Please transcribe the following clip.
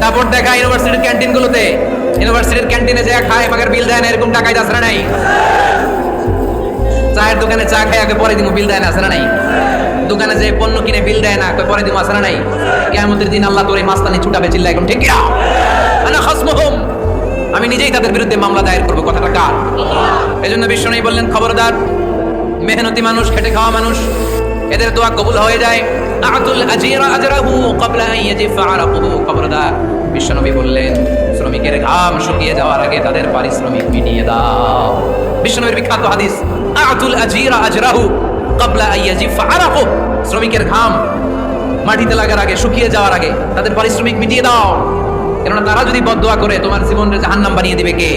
দাপট দেখায় ইউনিভার্সিটির ক্যান্টিনগুলোতে। ইউনিভার্সিটির ক্যান্টিনে যে খায়, মাগের বিল দেয় না, এরকম টাকায় না নাই। চায়ের দোকানে চা খায়, আগে পরে দিমু বিল দেয় না নাই। দোকানে যে পণ্য কিনে বিল দেয় না পরে দিমু আছে নাই। কিয়ামতের দিন আল্লাহ তোর এই মাস্তানি ছুটাবে, চিল্লা এখন, ঠিক আমি নিজেই তাদের বিরুদ্ধে মামলা দায়ের করব, কথাটা কার? এই এজন্য বিশ্বনবী বললেন, খবরদার, মেহনতি মানুষ, খেটে খাওয়া মানুষ, এদের দোয়া কবুল হয়ে যায়। আতুল আজিরা আজরাহু ক্বাবলা আন ইয়াজিফা আরাকুহু খবরদার বিশ্বনবী বললেন, শ্রমিকের ঘাম শুকিয়ে যাওয়ার আগে তাদের পারিশ্রমিক মিটিয়ে দাও। বিশ্বনবীর বিখ্যাত হাদিস, আতুল আজিরা আজরাহু ক্বাবলা আন ইয়াজিফা আরাকুহু শ্রমিকের ঘাম মাটিতে লাগার আগে, শুকিয়ে যাওয়ার আগে তাদের পারিশ্রমিক মিটিয়ে দাও। কেননা তারা যদি বদদোয়া করে, তোমার জীবনের জাহান্নাম বানিয়ে দিবে কে?